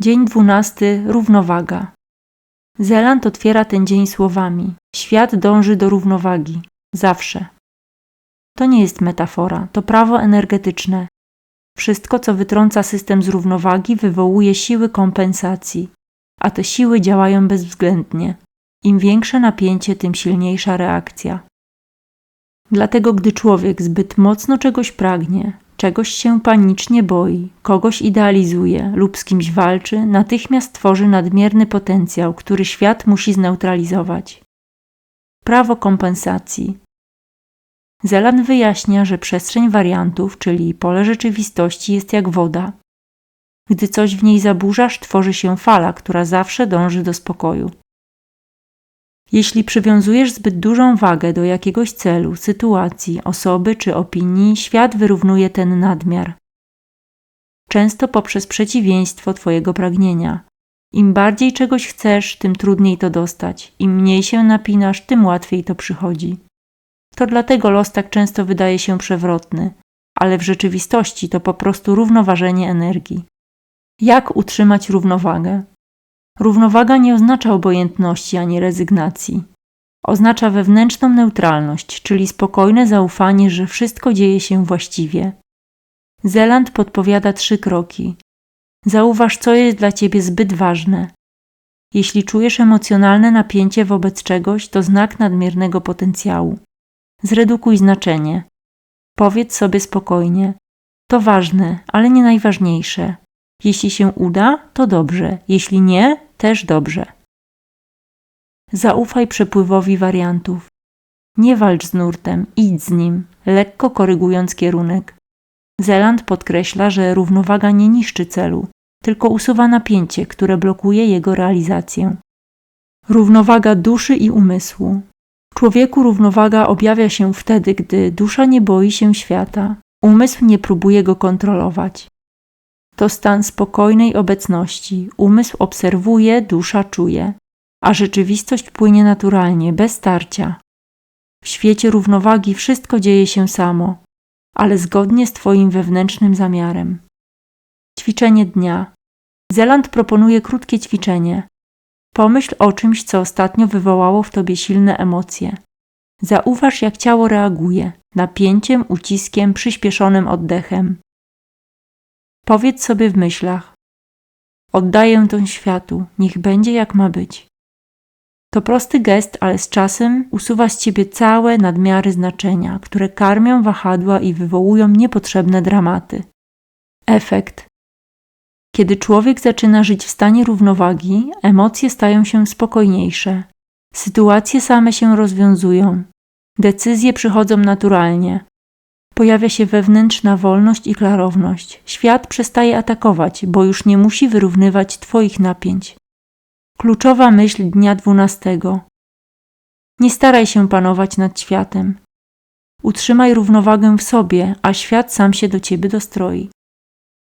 Dzień dwunasty. Równowaga. Zeland otwiera ten dzień słowami: Świat dąży do równowagi. Zawsze. To nie jest metafora, to prawo energetyczne. Wszystko, co wytrąca system z równowagi, wywołuje siły kompensacji, a te siły działają bezwzględnie. Im większe napięcie, tym silniejsza reakcja. Dlatego, gdy człowiek zbyt mocno czegoś pragnie, czegoś się panicznie boi, kogoś idealizuje lub z kimś walczy, natychmiast tworzy nadmierny potencjał, który świat musi zneutralizować. Prawo kompensacji. Zelan wyjaśnia, że przestrzeń wariantów, czyli pole rzeczywistości, jest jak woda. Gdy coś w niej zaburzasz, tworzy się fala, która zawsze dąży do spokoju. Jeśli przywiązujesz zbyt dużą wagę do jakiegoś celu, sytuacji, osoby czy opinii, świat wyrównuje ten nadmiar. Często poprzez przeciwieństwo Twojego pragnienia. Im bardziej czegoś chcesz, tym trudniej to dostać. Im mniej się napinasz, tym łatwiej to przychodzi. To dlatego los tak często wydaje się przewrotny, ale w rzeczywistości to po prostu równoważenie energii. Jak utrzymać równowagę? Równowaga nie oznacza obojętności ani rezygnacji. Oznacza wewnętrzną neutralność, czyli spokojne zaufanie, że wszystko dzieje się właściwie. Zeland podpowiada trzy kroki. Zauważ, co jest dla ciebie zbyt ważne. Jeśli czujesz emocjonalne napięcie wobec czegoś, to znak nadmiernego potencjału. Zredukuj znaczenie. Powiedz sobie spokojnie: To ważne, ale nie najważniejsze. Jeśli się uda, to dobrze, jeśli nie, też dobrze. Zaufaj przepływowi wariantów. Nie walcz z nurtem, idź z nim, lekko korygując kierunek. Zeland podkreśla, że równowaga nie niszczy celu, tylko usuwa napięcie, które blokuje jego realizację. Równowaga duszy i umysłu. W człowieku równowaga objawia się wtedy, gdy dusza nie boi się świata, umysł nie próbuje go kontrolować. To stan spokojnej obecności. Umysł obserwuje, dusza czuje, a rzeczywistość płynie naturalnie, bez starcia. W świecie równowagi wszystko dzieje się samo, ale zgodnie z Twoim wewnętrznym zamiarem. Ćwiczenie dnia. Zeland proponuje krótkie ćwiczenie. Pomyśl o czymś, co ostatnio wywołało w Tobie silne emocje. Zauważ, jak ciało reaguje napięciem, uciskiem, przyspieszonym oddechem. Powiedz sobie w myślach: Oddaję to światu, niech będzie jak ma być. To prosty gest, ale z czasem usuwa z ciebie całe nadmiary znaczenia, które karmią wahadła i wywołują niepotrzebne dramaty. Efekt. Kiedy człowiek zaczyna żyć w stanie równowagi, emocje stają się spokojniejsze, sytuacje same się rozwiązują, decyzje przychodzą naturalnie, Pojawia się wewnętrzna wolność i klarowność. Świat przestaje atakować, bo już nie musi wyrównywać Twoich napięć. Kluczowa myśl dnia dwunastego. Nie staraj się panować nad światem. Utrzymaj równowagę w sobie, a świat sam się do ciebie dostroi.